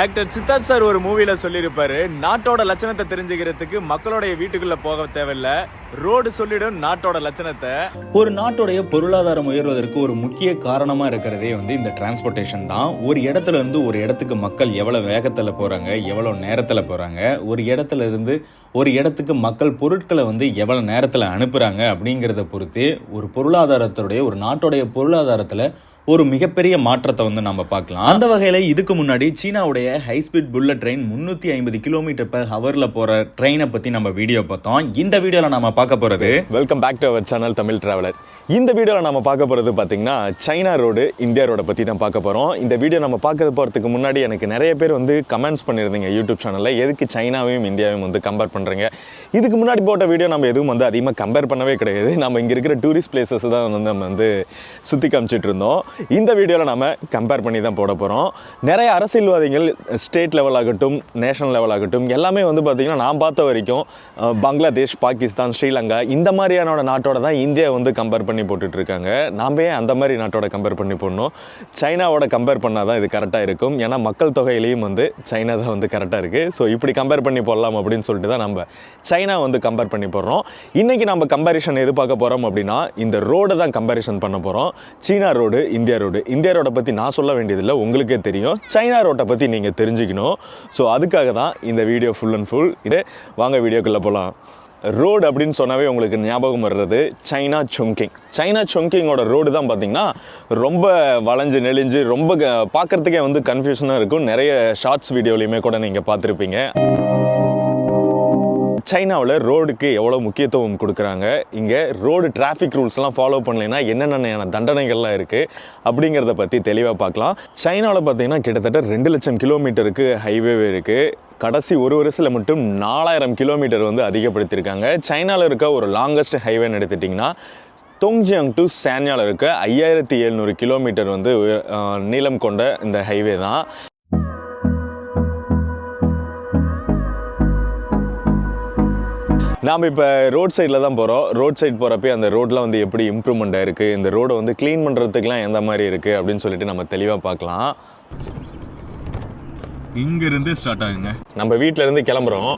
Actor Siddharth sir ஒரு மூவியில் சொல்லியிருப்பாரு நாட்டோட லட்சணத்தை தெரிஞ்சுக்கிறதுக்கு மக்களுடைய வீட்டுக்குள்ள போக தேவையில்ல. ரோடு சொல்லிடும் நாட்டோட லட்சணத்தை. ஒரு நாட்டுடைய பொருளாதாரம் உயர்வதற்கு ஒரு முக்கிய காரணமா இருக்கிறதே வந்து இந்த டிரான்ஸ்போர்ட்டேஷன் தான். ஒரு இடத்துல இருந்து ஒரு இடத்துக்கு மக்கள் எவ்வளவு வேகத்துல போறாங்க எவ்வளவு நேரத்துல போறாங்க ஒரு இடத்துல இருந்து ஒரு இடத்துக்கு மக்கள் பொருட்களை வந்து எவ்வளவு நேரத்துல அனுப்புறாங்க அப்படிங்கிறத பொறுத்து ஒரு பொருளாதாரத்துடைய ஒரு நாட்டுடைய பொருளாதாரத்துல ஒரு மிகப்பெரிய மாற்றத்தை வந்து நம்ம பார்க்கலாம். அந்த வகையில் இதுக்கு முன்னாடி சீனாவுடைய ஹை ஸ்பீட் புல்லட் ட்ரெயின் முன்னூற்றி ஐம்பது கிலோமீட்டர் பர் ஹவரில் போகிற ட்ரெயினை பற்றி நம்ம வீடியோ பார்த்தோம். இந்த வீடியோவில் நம்ம பார்க்க போகிறது welcome back to our channel Tamil traveller இந்த வீடியோவில் நம்ம பார்க்க போகிறது பார்த்தீங்கன்னா சைனா ரோடு இந்தியா ரோடை பற்றி தான் பார்க்க போகிறோம் இந்த வீடியோ நம்ம பார்க்க போகிறதுக்கு முன்னாடி எனக்கு நிறைய பேர் வந்து கமெண்ட்ஸ் பண்ணியிருந்தீங்க யூடியூப் சேனலில் எதுக்கு சைனாவையும் இந்தியாவையும் வந்து கம்பேர் பண்ணுறீங்க இதுக்கு முன்னாடி போட்ட வீடியோ நம்ம எதுவும் வந்து அதிகமாக கம்பேர் பண்ணவே கிடையாது. நம்ம இங்கே இருக்கிற டூரிஸ்ட் பிளேசஸ் தான் வந்து நம்ம வந்து சுற்றி காமிச்சிட்டு இருந்தோம். இந்த வீடியோவில் நம்ம கம்பேர் பண்ணி தான் போட போகிறோம் நிறைய அரசியல்வாதிகள் ஸ்டேட் லெவல் ஆகட்டும் நேஷனல் லெவல் ஆகட்டும் எல்லாமே வந்து பார்த்திங்கன்னா நான் பார்த்த வரைக்கும் பங்களாதேஷ் பாகிஸ்தான் ஸ்ரீலங்கா இந்த மாதிரியான நாட்டோட தான் இந்தியா வந்து கம்பேர் பண்ணி போட்டுட்டு இருக்காங்க நாம் ஏன் அந்த மாதிரி நாட்டோட கம்பேர் பண்ணி போடணும். சைனாவோட கம்பேர் பண்ணால் தான் இது கரெக்டாக இருக்கும். ஏன்னா மக்கள் தொகையிலையும் வந்து சைனா தான் வந்து கரெக்டாக இருக்குது ஸோ இப்படி கம்பேர் பண்ணி போடலாம் அப்படின்னு சொல்லிட்டு தான் நம்ம சைனா வந்து கம்பேர் பண்ணி போடுறோம். இன்றைக்கி நம்ம கம்பேரிஷன் எது பார்க்க போகிறோம் அப்படின்னா இந்த ரோடை தான் கம்பேரிஷன் பண்ண போகிறோம் China road India road India ரோடை பற்றி நான் சொல்ல வேண்டியதில்லை. உங்களுக்கே தெரியும். சைனா ரோட்டை பற்றி நீங்கள் தெரிஞ்சுக்கணும். ஸோ அதுக்காக தான் இந்த வீடியோ ஃபுல் அண்ட் ஃபுல் இது வாங்க வீடியோக்குள்ளே போகலாம் ரோடு அப்படின்னு சொன்னாவே உங்களுக்கு ஞாபகம் வர்றது சைனா சொங்கிங் சைனா சொங்கிங்கோட ரோடு தான் பார்த்தீங்கன்னா ரொம்ப வளைஞ்சு நெளிஞ்சு ரொம்ப க- பார்க்கறதுக்கே வந்து கன்ஃபியூஷனாக இருக்கும். நிறைய ஷார்ட்ஸ் வீடியோலையுமே கூட நீங்கள் பார்த்துருப்பீங்க. சைனாவில் ரோடுக்கு எவ்வளோ முக்கியத்துவம் கொடுக்குறாங்க? இங்கே ரோடு டிராஃபிக் ரூல்ஸ்லாம் ஃபாலோ பண்ணலைன்னா என்னென்ன தண்டனைகள்லாம் இருக்குது அப்படிங்கிறத பற்றி தெளிவாக பார்க்கலாம். சைனாவில் பார்த்தீங்கன்னா கிட்டத்தட்ட ரெண்டு லட்சம் கிலோமீட்டருக்கு ஹைவே இருக்குது கடைசி ஒரு வருஷத்தில் மட்டும் நாலாயிரம் கிலோமீட்டர் வந்து அதிகப்படுத்தியிருக்காங்க. சைனாவில் இருக்க ஒரு லாங்கஸ்ட் ஹைவேன்னு எடுத்துட்டிங்கன்னா தொங்ஜியாங் டு சேன்யாவில் இருக்க ஐயாயிரத்தி எழுநூறு கிலோமீட்டர் வந்து நீளம் கொண்ட இந்த ஹைவே தான். நாம் இப்போ ரோட் சைடில் தான் போகிறோம் ரோட் சைடு போகிறப்ப அந்த ரோட்லாம் வந்து எப்படி இம்ப்ரூவ்மெண்ட் ஆயிருக்கு இந்த ரோடை வந்து க்ளீன் பண்ணுறதுக்குலாம் எந்த மாதிரி இருக்குது அப்படின்னு சொல்லிட்டு நம்ம தெளிவாக பார்க்கலாம். இங்கிருந்து ஸ்டார்ட் ஆகுங்க. நம்ம வீட்ல இருந்து கிளம்புறோம்.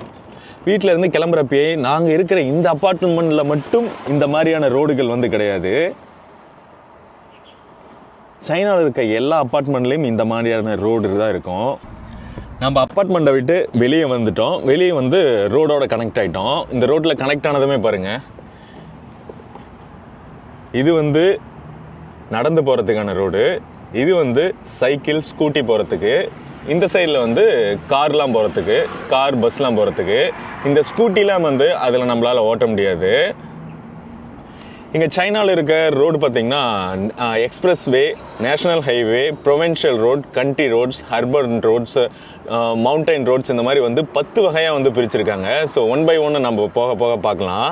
வீட்ல இருந்து கிளம்புறப்பயே நாங்கள் இருக்கிற இந்த அப்பார்ட்மெண்ட்டில் மட்டும் இந்த மாதிரியான ரோடுகள் வந்து கிடையாது. சைனாவில் இருக்க எல்லா அப்பார்ட்மெண்ட்லேயும் இந்த மாதிரியான ரோடு தான் இருக்கும். நம்ம அப்பார்ட்மெண்ட்டை விட்டு வெளியே வந்துட்டோம். வெளியே வந்து ரோடோட கனெக்ட் ஆகிட்டோம் இந்த ரோட்டில் கனெக்ட் ஆனதுமே பாருங்கள் இது வந்து நடந்து போகிறதுக்கான ரோடு இது வந்து சைக்கிள் ஸ்கூட்டி போகிறதுக்கு இந்த சைடில் வந்து கார்லாம் போகிறதுக்கு கார் பஸ்லாம் போகிறதுக்கு இந்த ஸ்கூட்டிலாம் வந்து அதில் நம்மளால் ஓட்ட முடியாது. இங்கே சைனாவில் இருக்க ரோடு பார்த்தீங்கன்னா expressway national highway provincial road country roads urban roads mountain roads இந்த மாதிரி வந்து பத்து வகையாக வந்து பிரிச்சிருக்காங்க. ஸோ ஒன் பை ஒன்று நம்ம போக போக பார்க்கலாம்.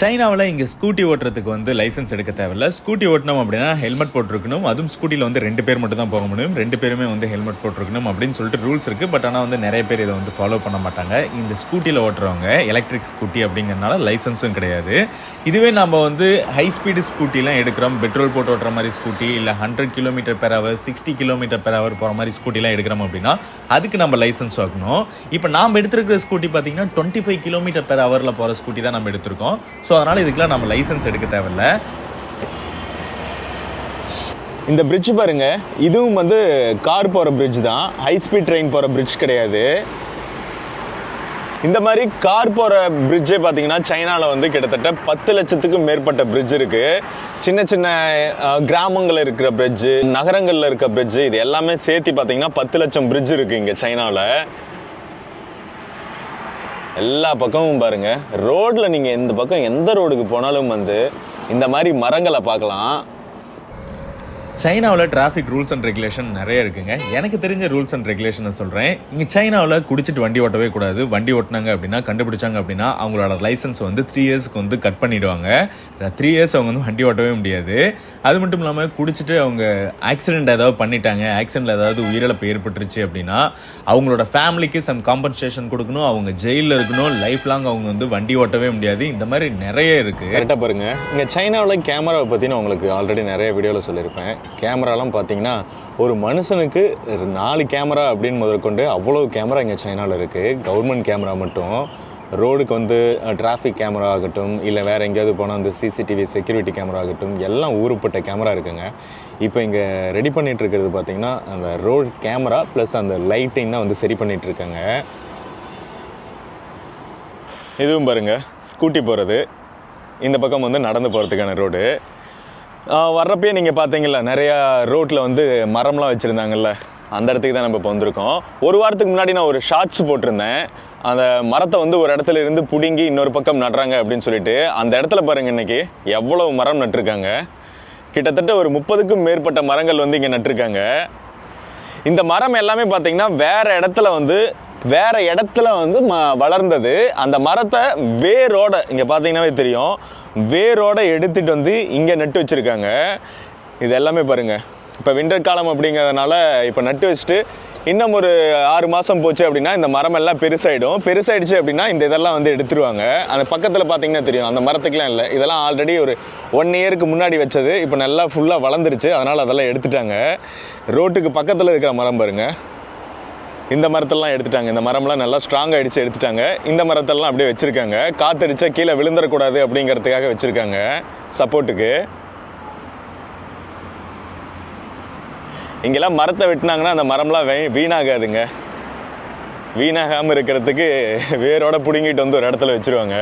சைனாவில் இங்கே ஸ்கூட்டி ஓட்டுறதுக்கு வந்து லைசன்ஸ் எடுக்க தேவையில்ல. ஸ்கூட்டி ஓட்டணும் அப்படின்னா ஹெல்மெட் போட்டிருக்கணும். அதுவும் ஸ்கூட்டியில் வந்து ரெண்டு பேர் மட்டும் தான் போக முடியும். ரெண்டு பேருமே வந்து ஹெல்மெட் போட்டிருக்கணும் அப்படின்னு சொல்லிட்டு ரூல்ஸ் இருக்குது பட் ஆனால் வந்து நிறைய பேர் இதை வந்து ஃபாலோ பண்ண மாட்டாங்க. இந்த ஸ்கூட்டியில் ஓட்டுறவங்க எலக்ட்ரிக் ஸ்கூட்டி அப்படிங்கிறனால லைசென்ஸும் கிடையாது. இதுவே நம்ம வந்து ஹை ஸ்பீடு ஸ்கூட்டிலாம் எடுக்கிறோம். பெட்ரோல் போட்டு ஓட்டுற மாதிரி ஸ்கூட்டி இல்லை hundred kilometre per hour sixty kilometre per hour போகிற மாதிரி ஸ்கூட்டிலாம் எடுக்கிறோம் அப்படின்னா அதுக்கு நம்ம லைசென்ஸ் வாங்கணும். இப்போ நாம் எடுத்திருக்கிற ஸ்கூட்டி பார்த்தீங்கன்னா டுவெண்ட்டி ஃபைவ் கிலோமீட்டர் பெர் ஹவரில் போகிற ஸ்கூட்டி தான் நம்ம எடுத்திருக்கோம். ஸோ அதனால் இதுக்கெல்லாம் நம்ம லைசென்ஸ் எடுக்க தேவையில்ல. இந்த பிரிட்ஜ் பாருங்க இதுவும் வந்து கார் போகிற பிரிட்ஜ் தான். ஹை ஸ்பீட் ட்ரெயின் போகிற பிரிட்ஜ் கிடையாது. இந்த மாதிரி கார் போகிற பிரிட்ஜே பார்த்தீங்கன்னா சைனாவில் வந்து கிட்டத்தட்ட பத்து லட்சத்துக்கும் மேற்பட்ட பிரிட்ஜ் இருக்குது சின்ன சின்ன கிராமங்களில் இருக்கிற பிரிட்ஜு நகரங்களில் இருக்க பிரிட்ஜு இது எல்லாமே சேர்த்து பார்த்தீங்கன்னா பத்து லட்சம் பிரிட்ஜ் இருக்குது இங்கே சைனாவில் எல்லா பக்கமும் பாருங்கள் ரோட்டில் நீங்கள் இந்த பக்கம் எந்த ரோடுக்கு போனாலும் வந்து இந்த மாதிரி மரங்களை பார்க்கலாம். சைனாவில் டிராஃபிக் ரூல்ஸ் அண்ட் ரெகுலேஷன் நிறைய இருக்குங்க. எனக்கு தெரிஞ்ச ரூல்ஸ் அண்ட் ரெகுலேஷனை சொல்கிறேன் இங்கே சைனாவில் குடிச்சிட்டு வண்டி ஓட்டவே கூடாது. வண்டி ஓட்டினாங்க அப்படின்னா கண்டுபிடிச்சாங்க அப்படின்னா அவங்களோட லைசன்ஸ் வந்து த்ரீ இயர்ஸ்க்கு வந்து கட் பண்ணிவிடுவாங்க த்ரீ இயர்ஸ் அவங்க வந்து வண்டி ஓட்டவே முடியாது. அது மட்டும் இல்லாமல் குடிச்சிட்டு அவங்க ஆக்சிடென்ட் ஏதாவது பண்ணிட்டாங்க ஆக்சிடெண்ட்டில் ஏதாவது உயிரிழப்பு ஏற்பட்டுருச்சு அப்படின்னா அவங்களோட ஃபேமிலிக்கு சம் காம்பன்சேஷன் கொடுக்கணும் அவங்க ஜெயிலில் இருக்கணும் லைஃப் லாங் அவங்க வந்து வண்டி ஓட்டவே முடியாது. இந்த மாதிரி நிறைய இருக்குது கரெக்டாக பாருங்கள் இங்கே சைனாவில் கேமராவை பற்றி நான் உங்களுக்கு ஆல்ரெடி நிறைய வீடியோவில் சொல்லியிருப்பேன். கேமராலாம் பார்த்தீங்கன்னா ஒரு மனுஷனுக்கு நாலு கேமரா அப்படின்னு முதற்கொண்டு அவ்வளோ கேமரா இங்கே சைனாவில் இருக்குது கவர்மெண்ட் கேமரா மட்டும். ரோடுக்கு வந்து டிராஃபிக் கேமரா ஆகட்டும் இல்லை வேறு எங்கேயாவது போனால் வந்து சிசிடிவி செக்யூரிட்டி கேமரா ஆகட்டும் எல்லாம் ஊருப்பட்ட கேமரா இருக்குங்க. இப்போ இங்கே ரெடி பண்ணிகிட்ருக்கிறது இருக்கிறது அந்த ரோடு கேமரா ப்ளஸ் அந்த லைட்டிங் தான் வந்து சரி பண்ணிகிட்ருக்காங்க இருக்காங்க. இதுவும் பாருங்க ஸ்கூட்டி போகிறது இந்த பக்கம் வந்து நடந்து போகிறதுக்கான ரோடு வர்றப்பயே நீங்கள் பார்த்தீங்கல்ல நிறையா ரோட்டில் வந்து மரம்லாம் வச்சுருந்தாங்கல்ல அந்த இடத்துக்கு தான் நம்ம இப்போ வந்திருக்கோம். ஒரு வாரத்துக்கு முன்னாடி நான் ஒரு ஷார்ட்ஸ் போட்டிருந்தேன். அந்த மரத்தை வந்து ஒரு இடத்துல இருந்து பிடுங்கி இன்னொரு பக்கம் நடுறாங்க அப்படின்னு சொல்லிட்டு அந்த இடத்துல பாருங்க இன்னைக்கு எவ்வளோ மரம் நட்டிருக்காங்க. கிட்டத்தட்ட ஒரு முப்பதுக்கும் மேற்பட்ட மரங்கள் வந்து இங்கே நட்டிருக்காங்க. இந்த மரம் எல்லாமே பார்த்தீங்கன்னா வேற இடத்துல வந்து வேற இடத்துல வந்து ம வளர்ந்தது. அந்த மரத்தை வேரோட இங்கே பார்த்தீங்கன்னாவே தெரியும். வேரோட எடுத்துட்டு வந்து இங்கே நட்டு வச்சுருக்காங்க. இது எல்லாமே பாருங்க. இப்போ விண்டர் காலம் அப்படிங்கிறதுனால இப்போ நட்டு வச்சுட்டு இன்னும் ஒரு ஆறு மாதம் போச்சு அப்படின்னா இந்த மரம் எல்லாம் பெருசாயிடும். பெருசாயிடுச்சு அப்படின்னா இந்த இதெல்லாம் வந்து எடுத்துருவாங்க. அந்த பக்கத்தில் பார்த்தீங்கன்னா தெரியும். அந்த மரத்துக்குலாம் இல்லை. இதெல்லாம் ஆல்ரெடி ஒரு ஒன் இயருக்கு முன்னாடி வச்சது. இப்போ நல்லா ஃபுல்லாக வளர்ந்துருச்சு. அதனால் அதெல்லாம் எடுத்துட்டாங்க. ரோட்டுக்கு பக்கத்தில் இருக்கிற மரம் பாருங்கள் இந்த மரத்தெல்லாம் எடுத்துட்டாங்க. இந்த மரம்லாம் நல்லா ஸ்ட்ராங் ஆயிடுச்சு எடுத்துட்டாங்க. இந்த மரத்தெல்லாம் அப்படியே வச்சுருக்காங்க. காத்தடிச்சா கீழே விழுந்துடக்கூடாது அப்படிங்கிறதுக்காக வச்சுருக்காங்க. சப்போர்ட்டுக்கு. இங்கெல்லாம் மரத்தை வெட்டினாங்கன்னா அந்த மரம்லாம் வே வீணாகாதுங்க. வீணாகாமல் இருக்கிறதுக்கு வேரோட பிடுங்கிட்டு வந்து ஒரு இடத்துல வச்சிருவாங்க.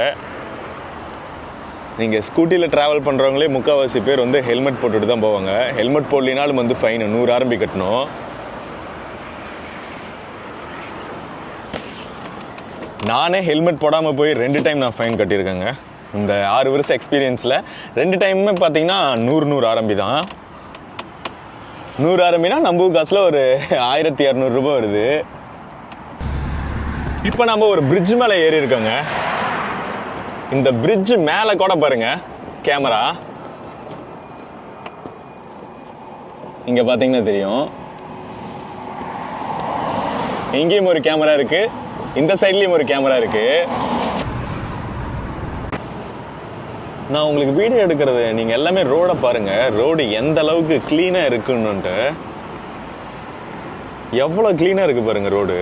நீங்கள் ஸ்கூட்டியில் ட்ராவல் பண்ணுறவங்களே முக்கால்வாசி பேர் வந்து ஹெல்மெட் போட்டுட்டு தான் போவாங்க. ஹெல்மெட் போடலினாலும் வந்து ஃபைன் நூறு ஆரம்பி கட்டணும். நானே ஹெல்மெட் போடாமல் போய் ரெண்டு டைம் நான் ஃபைன் கட்டியிருக்கேங்க. இந்த ஆறு வருஷம் எக்ஸ்பீரியன்ஸில் ரெண்டு டைமுமே பார்த்தீங்கன்னா நூறு நூறு ஆரம்பி தான். நூறு ஆரம்பினா நம்ம காசில் ஒரு ஆயிரத்தி இரநூறுபா வருது. இப்போ நம்ம ஒரு பிரிட்ஜ் மேலே ஏறி இருக்கோங்க. இந்த பிரிட்ஜ் மேலே கூட பாருங்க கேமரா இங்கே பார்த்தீங்கன்னா தெரியும். இங்கேயும் ஒரு கேமரா இருக்குது இந்த சைட்லேயும் ஒரு கேமரா இருக்கு. நான் உங்களுக்கு வீடியோ எடுக்கிறது நீங்கள் எல்லாமே ரோடை பாருங்கள் ரோடு எந்த அளவுக்கு க்ளீனாக இருக்குன்னுட்டு. எவ்வளோ க்ளீனாக இருக்குது பாருங்கள் ரோடு.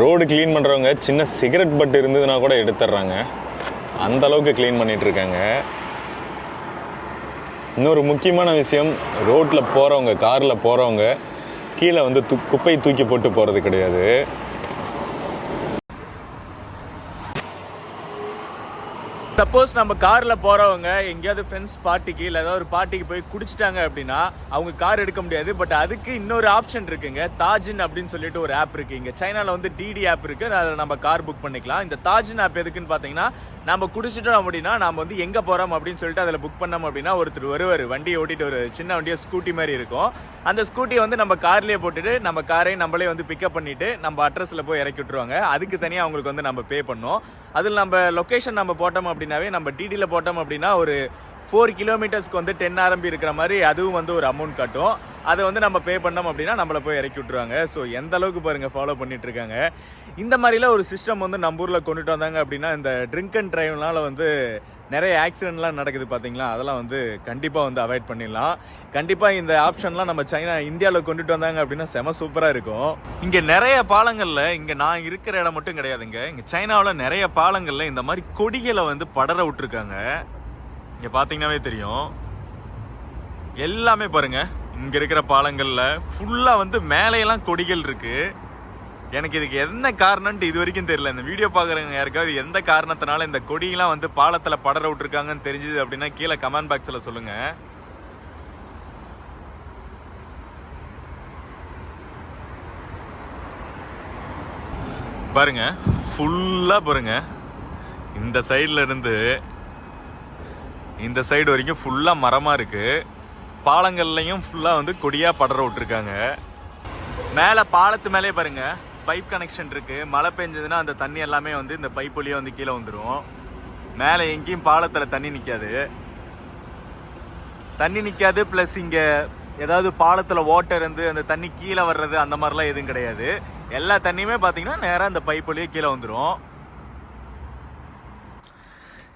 ரோடு க்ளீன் பண்ணுறவங்க சின்ன சிகரெட் பட் இருந்ததுன்னா கூட எடுத்துடுறாங்க அந்த அளவுக்கு க்ளீன் பண்ணிகிட்டு இருக்காங்க இன்னொரு முக்கியமான விஷயம் ரோட்டில் போகிறவங்க காரில் போகிறவங்க கீழே வந்து து குப்பையை தூக்கி போட்டு போகிறது கிடையாது. சப்போஸ் நம்ம காரில் போகிறவங்க எங்கேயாவது ஃப்ரெண்ட்ஸ் பார்ட்டிக்கு இல்லை ஏதாவது ஒரு பார்ட்டிக்கு போய் குடிச்சிட்டாங்க அப்படின்னா அவங்க கார் எடுக்க முடியாது. பட் அதுக்கு இன்னொரு ஆப்ஷன் இருக்குங்க. தாஜின் அப்படின்னு சொல்லிட்டு ஒரு ஆப் இருக்கு. இங்கே சைனாவில் வந்து டிடி ஆப் இருக்கு. அதில் நம்ம கார் புக் பண்ணிக்கலாம். இந்த தாஜின் ஆப் எதுக்குன்னு பார்த்தீங்கன்னா நம்ம குடிச்சிட்டோம் அப்படின்னா நம்ம வந்து எங்கே போகிறோம் அப்படின்னு சொல்லிட்டு அதில் புக் பண்ணோம் அப்படின்னா ஒருத்தர் வருவார். வண்டியை ஓட்டிட்டு ஒரு சின்ன வண்டியாக ஸ்கூட்டி மாதிரி இருக்கும். அந்த ஸ்கூட்டியை வந்து நம்ம கார்லேயே போட்டுட்டு நம்ம காரையும் நம்மளே வந்து பிக்கப் பண்ணிட்டு நம்ம அட்ரஸில் போய் இறக்கி விட்டுருவாங்க. அதுக்கு தனியாக அவங்களுக்கு வந்து நம்ம பே பண்ணோம் அதில் நம்ம லொக்கேஷன் நம்ம போட்டோம் அப்படின்னாவே நம்ம டிடியில் போட்டோம் அப்படின்னா ஒரு ஃபோர் கிலோமீட்டர்ஸ்க்கு வந்து டென் ஆரம்பி இருக்கிற மாதிரி அதுவும் வந்து ஒரு அமௌண்ட் காட்டும். அதை வந்து நம்ம பே பண்ணோம் அப்படின்னா நம்மளை போய் இறக்கி விட்டுருவாங்க. ஸோ எந்த அளவுக்கு பாருங்கள் ஃபாலோ பண்ணிட்டு இருக்காங்க. இந்த மாதிரிலாம் ஒரு சிஸ்டம் வந்து நம்ம ஊரில் கொண்டுட்டு வந்தாங்க அப்படின்னா இந்த ட்ரிங்க் அண்ட் ட்ரைவ்னால வந்து நிறைய ஆக்சிடென்ட்லாம் நடக்குது பார்த்தீங்களா அதெல்லாம் வந்து கண்டிப்பாக வந்து அவாய்ட் பண்ணிடலாம். கண்டிப்பாக இந்த ஆப்ஷன்லாம் நம்ம சைனா இந்தியாவில் கொண்டுட்டு வந்தாங்க அப்படின்னா செம சூப்பராக இருக்கும். இங்கே நிறைய பாலங்களில் இங்கே நான் இருக்கிற இடம் மட்டும் கிடையாதுங்க. இங்கே சைனாவில் நிறைய பாலங்களில் இந்த மாதிரி கொடிகளை வந்து படர விட்டுருக்காங்க. இங்கே பார்த்தீங்கன்னாவே தெரியும். எல்லாமே பாருங்கள் இங்கே இருக்கிற பாலங்களில் ஃபுல்லாக வந்து மேலையெல்லாம் கொடிகள் இருக்குது எனக்கு இதுக்கு என்ன காரணம்ட்டு இது வரைக்கும் தெரியல. இந்த வீடியோ பார்க்குறவங்க யாருக்காவது எந்த காரணத்தினால இந்த கொடியெலாம் வந்து பாலத்தில் படர விட்டுருக்காங்கன்னு தெரிஞ்சது அப்படின்னா கீழே கமெண்ட் பாக்ஸில் சொல்லுங்கள் பாருங்க ஃபுல்லாக பாருங்க. இந்த சைடில் இருந்து இந்த சைடு வரைக்கும் ஃபுல்லாக மரமாக இருக்குது பாலங்கள்லையும் ஃபுல்லாக வந்து கொடியாக படர விட்டுருக்காங்க. மேலே பாலத்து மேலே பாருங்கள் பைப் கனெக்ஷன் இருக்குது மழை பெஞ்சதுன்னா அந்த தண்ணி எல்லாமே வந்து இந்த பைப் வழியாக வந்து கீழே வந்துடும் மேலே எங்கேயும் பாலத்தில் தண்ணி நிற்காது தண்ணி நிற்காது ப்ளஸ் இங்கே ஏதாவது பாலத்தில் ஓட்டை இருந்து அந்த தண்ணி கீழே வர்றது அந்த மாதிரிலாம் எதுவும் கிடையாது. எல்லா தண்ணியுமே பார்த்தீங்கன்னா நேராக அந்த பைப் வழியே கீழே வந்துடும்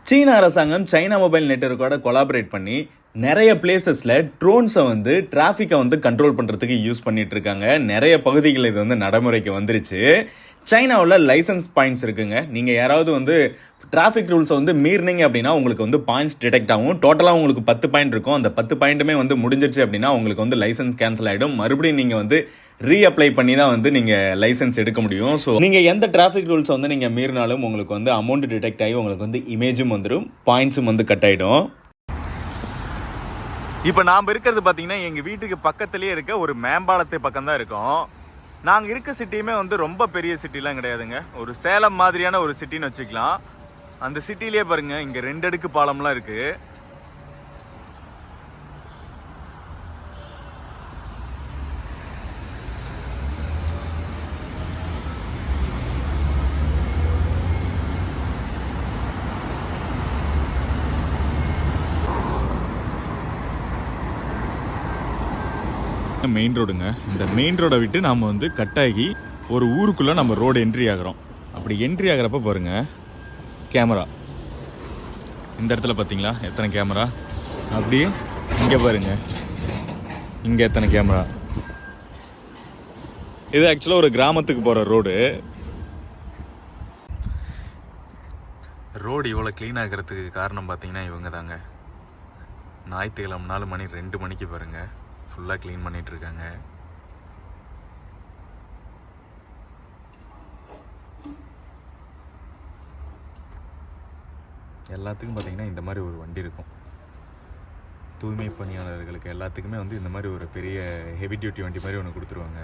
சீன அரசாங்கம் சைனா மொபைல் நெட்வொர்க்கோட கொலாபரேட் பண்ணி நிறைய பிளேசஸில் ட்ரோன்ஸை வந்து டிராஃபிக்கை வந்து கண்ட்ரோல் பண்ணுறதுக்கு யூஸ் பண்ணிகிட்ருக்காங்க இருக்காங்க. நிறைய பகுதிகளில் இது வந்து நடைமுறைக்கு வந்துருச்சு. சைனாவில் லைசன்ஸ் பாயிண்ட்ஸ் இருக்குங்க. நீங்கள் யாராவது வந்து டிராஃபிக் ரூல்ஸை வந்து மீறினீங்க அப்படின்னா உங்களுக்கு வந்து பாயிண்ட்ஸ் டிடெக்ட் ஆகும். டோட்டலாக உங்களுக்கு பத்து பாயிண்ட் இருக்கும். அந்த பத்து பாயிண்ட்டுமே வந்து முடிஞ்சிருச்சு அப்படின்னா உங்களுக்கு வந்து லைசன்ஸ் கேன்சல் ஆகிடும் மறுபடியும் நீங்கள் வந்து ரீஅப்ளை பண்ணி தான் வந்து நீங்கள் லைசன்ஸ் எடுக்க முடியும். ஸோ நீங்கள் எந்த டிராஃபிக் ரூல்ஸை வந்து நீங்கள் மீறினாலும் உங்களுக்கு வந்து அமௌண்ட் டிடெக்ட் ஆகி உங்களுக்கு வந்து இமேஜும் வந்துடும் பாயிண்ட்ஸும் வந்து கட் ஆகிடும் இப்போ நாம் இருக்கிறது பார்த்தீங்கன்னா எங்கள் வீட்டுக்கு பக்கத்துலேயே இருக்க ஒரு மேம்பாலத்து பக்கம் தான் இருக்கும். நாங்கள் இருக்க சிட்டியுமே வந்து ரொம்ப பெரிய சிட்டிலாம் கிடையாதுங்க. ஒரு சேலம் மாதிரியான ஒரு சிட்டின்னு வச்சுக்கலாம். அந்த சிட்டிலேயே பாருங்கள் இங்கே ரெண்டு அடுக்கு பாலம்லாம் இருக்குது தான் மெயின் ரோடுங்க இந்த மெயின் ரோடை விட்டு நாம் வந்து கட்டாகி ஒரு ஊருக்குள்ளே நம்ம ரோடு என்ட்ரி ஆகிறோம். அப்படி என்ட்ரி ஆகிறப்ப பாருங்க கேமரா இந்த இடத்துல பார்த்தீங்களா எத்தனை கேமரா அப்படியே இங்கே பாருங்க. இங்கே எத்தனை கேமரா இது ஆக்சுவலாக ஒரு கிராமத்துக்கு போகிற ரோடு ரோடு இவ்வளோ க்ளீன் ஆகிறதுக்கு காரணம் பார்த்தீங்கன்னா இவங்க தாங்க ஞாயிற்றுக்கிழமை நாலு மணி ரெண்டு மணிக்கு பாருங்கள் ஃபுல்லாக க்ளீன் பண்ணிட்டு இருக்காங்க எல்லாத்துக்கும் பார்த்தீங்கன்னா இந்த மாதிரி ஒரு வண்டி இருக்கும். தூய்மை பணியாளர்களுக்கு எல்லாத்துக்குமே வந்து இந்த மாதிரி ஒரு பெரிய ஹெவி டியூட்டி வண்டி மாதிரி ஒன்று கொடுத்துருவாங்க.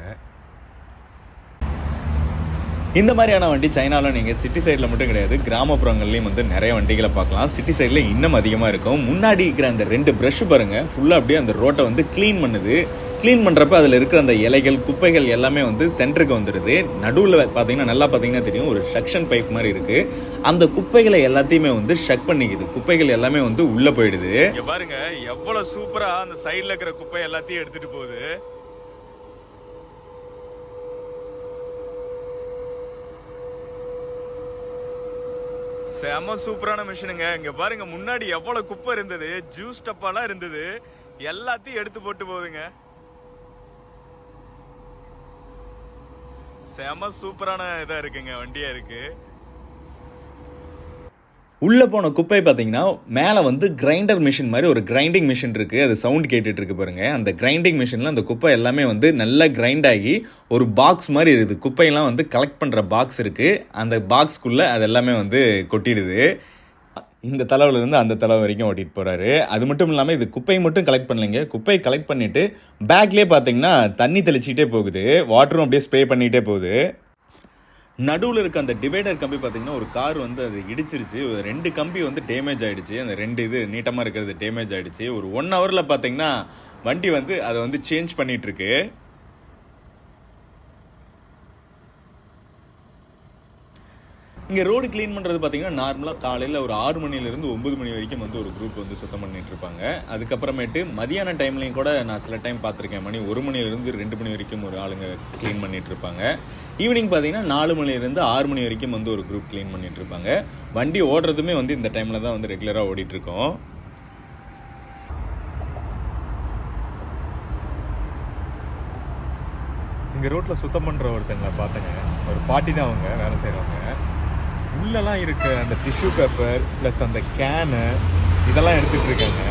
இந்த மாதிரியான வண்டி சைனாவில் நீங்கள் சிட்டி சைடில் மட்டும் கிடையாது கிராமப்புறங்கள்லையும் வந்து நிறைய வண்டிகளை பார்க்கலாம். சிட்டி சைடில் இன்னும் அதிகமாக இருக்கும். முன்னாடி இருக்கிற அந்த ரெண்டு ப்ரஷ் பாருங்க ஃபுல்லாக அப்படியே அந்த ரோட்டை வந்து க்ளீன் பண்ணுது. க்ளீன் பண்ணுறப்ப அதில் இருக்கிற அந்த இலைகள் குப்பைகள் எல்லாமே வந்து சென்டருக்கு வந்துடுது நடுவில் பார்த்தீங்கன்னா நல்லா பார்த்தீங்கன்னா தெரியும் ஒரு சக்ஷன் பைப் மாதிரி இருக்குது அந்த குப்பைகளை எல்லாத்தையுமே வந்து ஷக் பண்ணிக்குது. குப்பைகள் எல்லாமே வந்து உள்ளே போயிடுது. பாருங்க எவ்வளவு சூப்பரா அந்த சைடுல இருக்கிற குப்பை எல்லாத்தையும் எடுத்துட்டு போகுது. செம சூப்பரான மிஷினுங்க. இங்க பாருங்க முன்னாடி எவ்வளவு குப்பை இருந்தது. ஜூஸ் டப்பாலாம் இருந்தது. எல்லாத்தையும் எடுத்து போட்டு போகுதுங்க. செம சூப்பரான இதா இருக்குங்க வண்டியா இருக்கு. உள்ளே போன குப்பை பார்த்தீங்கன்னா மேலே வந்து கிரைண்டர் மிஷின் மாதிரி ஒரு கிரைண்டிங் மிஷின் இருக்குது அது சவுண்ட் கேட்டுட்டு இருக்கு பாருங்க. அந்த கிரைண்டிங் மிஷினில் அந்த குப்பை எல்லாமே வந்து நல்லா கிரைண்ட் ஆகி ஒரு பாக்ஸ் மாதிரி இருக்குது. குப்பையெல்லாம் வந்து கலெக்ட் பண்ணுற பாக்ஸ் இருக்குது அந்த பாக்ஸ்க்குள்ளே அது எல்லாமே வந்து கொட்டிடுது. இந்த தலைவிலேருந்து அந்த தலைவு வரைக்கும் ஓட்டிட்டு போறாரு. அது மட்டும் இல்லாமல் இது குப்பையை மட்டும் கலெக்ட் பண்ணலைங்க. குப்பையை கலெக்ட் பண்ணிட்டு பேக்லேயே பார்த்தீங்கன்னா தண்ணி தெளிச்சிக்கிட்டே போகுது. வாட்டரும் அப்படியே ஸ்ப்ரே பண்ணிகிட்டே போகுது. நடுவில் இருக்க அந்த டிவைடர் கம்பி பார்த்தீங்கன்னா ஒரு கார் வந்து அது இடிச்சிருச்சு. ஒரு ரெண்டு கம்பி வந்து டேமேஜ் ஆகிடுச்சு அந்த ரெண்டு இது நீட்டமாக இருக்கிறது டேமேஜ் ஆகிடுச்சு ஒரு ஒன் ஹவரில் பார்த்தீங்கன்னா வண்டி வந்து அதை வந்து சேஞ்ச் பண்ணிகிட்ருக்கு இங்கே ரோடு க்ளீன் பண்ணுறது பார்த்தீங்கன்னா நார்மலாக காலையில் ஒரு ஆறு மணிலேருந்து ஒம்பது மணி வரைக்கும் வந்து ஒரு குரூப் வந்து சுத்தம் பண்ணிட்டு இருப்பாங்க. அதுக்கப்புறமேட்டு மதியான டைம்லையும் கூட நான் சில டைம் பார்த்துருக்கேன் மணி ஒரு மணிலேருந்து ரெண்டு மணி வரைக்கும் ஒரு ஆளுங்க க்ளீன் பண்ணிட்டு இருப்பாங்க. ஈவினிங் பார்த்தீங்கன்னா நாலு மணிலேருந்து ஆறு மணி வரைக்கும் வந்து ஒரு குரூப் க்ளீன் பண்ணிட்டுருப்பாங்க. வண்டி ஓடுறதுமே வந்து இந்த டைமில் தான் வந்து ரெகுலராக ஓடிட்டுருக்கோம். இங்கே ரோட்டில் சுத்தம் பண்ணுற ஒருத்தங்களை பார்த்தேங்க. ஒரு பாட்டி தான் அவங்க வேலை செய்கிறவங்க உள்ளெல்லாம் இருக்க அந்த டிஷ்யூ பேப்பர் ப்ளஸ் அந்த கேனு இதெல்லாம் எடுத்துகிட்டு இருக்காங்க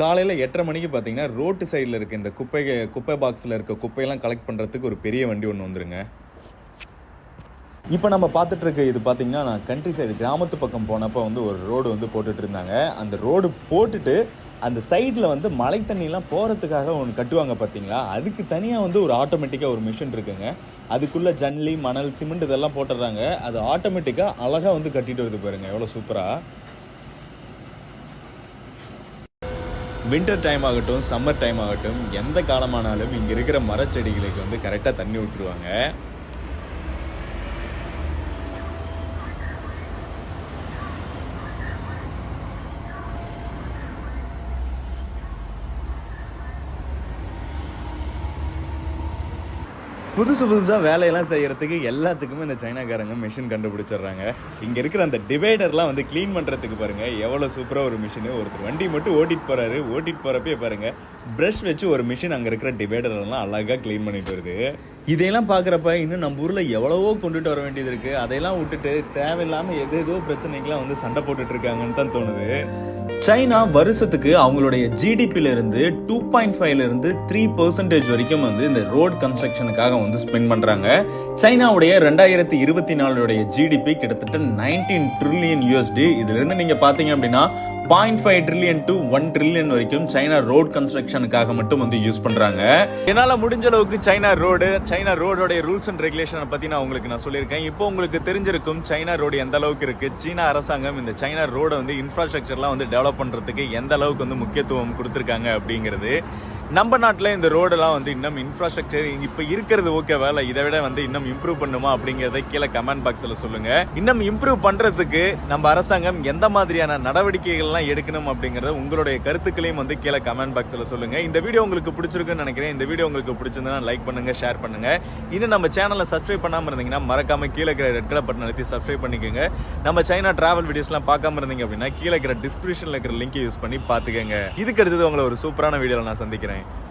காலையில் எட்டரை மணிக்கு பார்த்தீங்கன்னா ரோட்டு சைடில் இருக்க இந்த குப்பை குப்பை பாக்ஸில் இருக்க குப்பையெல்லாம் கலெக்ட் பண்ணுறதுக்கு ஒரு பெரிய வண்டி ஒன்று வந்துருங்க. இப்போ நம்ம பார்த்துட்ருக்க இது பார்த்திங்கன்னா நான் கண்ட்ரி சைடு கிராமத்து பக்கம் போனப்போ வந்து ஒரு ரோடு வந்து போட்டுட்டு இருந்தாங்க. அந்த ரோடு போட்டுட்டு அந்த சைடில் வந்து மழை தண்ணிலாம் போகிறதுக்காக ஒன்று கட்டுவாங்க பார்த்தீங்களா அதுக்கு தனியாக வந்து ஒரு ஆட்டோமேட்டிக்காக ஒரு மிஷின் இருக்குங்க. அதுக்குள்ளே ஜல்லி மணல் சிமெண்ட் இதெல்லாம் போட்டுடுறாங்க. அது ஆட்டோமேட்டிக்காக அழகாக வந்து கட்டிட்டு வருது பாருங்க. எவ்வளோ சூப்பராக வின்டர் டைம் ஆகட்டும் சம்மர் டைம் ஆகட்டும் எந்த காலமானாலும் இங்கே இருக்கிற மரச்செடிகளுக்கு வந்து கரெக்டாக தண்ணி விட்டுருவாங்க புதுசு புதுசாக வேலையெல்லாம் செய்கிறதுக்கு எல்லாத்துக்குமே இந்த சைனாக்காரங்க மிஷின் கண்டுபிடிச்சிடுறாங்க. இங்கே இருக்கிற அந்த டிவைடர்லாம் வந்து க்ளீன் பண்ணுறதுக்கு பாருங்கள் எவ்வளோ சூப்பராக ஒரு மிஷினு ஒருத்தர் வண்டி மட்டும் ஓட்டிட்டு போகிறாரு ஓட்டிட்டு போகிறப்பே பாருங்கள் ப்ரஷ் வச்சு ஒரு மிஷின் அங்கே இருக்கிற டிவைடர் எல்லாம் அழகாக க்ளீன் பண்ணிட்டு வருது. இதையெல்லாம் பார்க்குறப்ப இன்னும் நம்ம ஊரில் எவ்வளவோ கொண்டுட்டு வர வேண்டியது இருக்குது அதையெல்லாம் விட்டுட்டு தேவையில்லாமல் எது ஏதோ பிரச்சனைக்கெலாம் வந்து சண்டை போட்டுட்ருக்காங்கன்னு தான் தோணுது. சைனா வருஷத்துக்கு அவங்களுடைய ஜிடிபில இருந்து டூ பாயிண்ட் ஃபைவ்ல இருந்து த்ரீ பர்சன்டேஜ் வரைக்கும் வந்து இந்த ரோட் கன்ஸ்ட்ரக்ஷனுக்காக வந்து ஸ்பெண்ட் பண்றாங்க. சைனாவுடைய ரெண்டாயிரத்தி இருபத்தி நாலுடைய ஜிடிபி கிட்டத்தட்ட நைன்டீன் ட்ரில்லியன் யூஎஸ்டி இதுல இருந்து நீங்க அப்படின்னா point five trillion to one trillion வரைக்கும் சைனா ரோட் கன்ஸ்ட்ரக்ஷனுக்காக மட்டும் வந்து யூஸ் பண்ணுறாங்க என்னால் முடிஞ்ச அளவுக்கு சைனா ரோடு சைனா ரோடோடைய ரூல்ஸ் அண்ட் ரெகுலேஷனை பற்றி நான் உங்களுக்கு நான் சொல்லியிருக்கேன். இப்போ உங்களுக்கு தெரிஞ்சிருக்கும் சைனா ரோடு எந்த அளவுக்கு இருக்குது சீனா அரசாங்கம் இந்த சைனா ரோடை வந்து இன்ஃப்ராஸ்ட்ரக்சர்லாம் வந்து டெவலப் பண்ணுறதுக்கு எந்த அளவுக்கு வந்து முக்கியத்துவம் கொடுத்துருக்காங்க அப்படிங்கிறது. நம்ம நாட்டில் இந்த ரோடெல்லாம் வந்து இன்னும் இன்ஃப்ராஸ்ட்ரக்சர் இப்போ இருக்கிறது ஓகே வேலை இதை விட வந்து இன்னும் இம்ப்ரூவ் பண்ணுமா அப்படிங்கிறத கீழே கமெண்ட் பாக்ஸில் சொல்லுங்கள் இன்னும் இம்ப்ரூவ் பண்ணுறதுக்கு நம்ம அரசாங்கம் எந்த மாதிரியான நடவடிக்கைகள்லாம் எடுக்கணும் அப்படிங்கிறத உங்களுடைய கருத்துக்களையும் வந்து கீழே கமெண்ட் பாக்ஸில் சொல்லுங்கள் இந்த வீடியோ உங்களுக்கு பிடிச்சிருக்குன்னு நினைக்கிறேன். இந்த வீடியோ உங்களுக்கு பிடிச்சிருந்தா லைக் பண்ணுங்கள் ஷேர் பண்ணுங்கள் இன்னும் நம்ம சேனலை சப்ஸ்கிரைப் பண்ணாமல் இருந்தீங்கன்னா மறக்காமல் கீழே இருக்கிற ரெட் கலர் பட்டன் அழுத்தி சப்ஸ்கிரைப் பண்ணிக்கோங்க. நம்ம சைனா டிராவல் வீடியோஸ்லாம் பார்க்காம இருந்தீங்க அப்படின்னா கீழே இருக்கிற டிஸ்கிரிப்ஷனில் இருக்கிற லிங்க் யூஸ் பண்ணி பார்த்துக்கோங்க. இதுக்கு அடுத்தது உங்களை ஒரு சூப்பரான வீடியோவில் நான் சந்திக்கிறேன். Okay.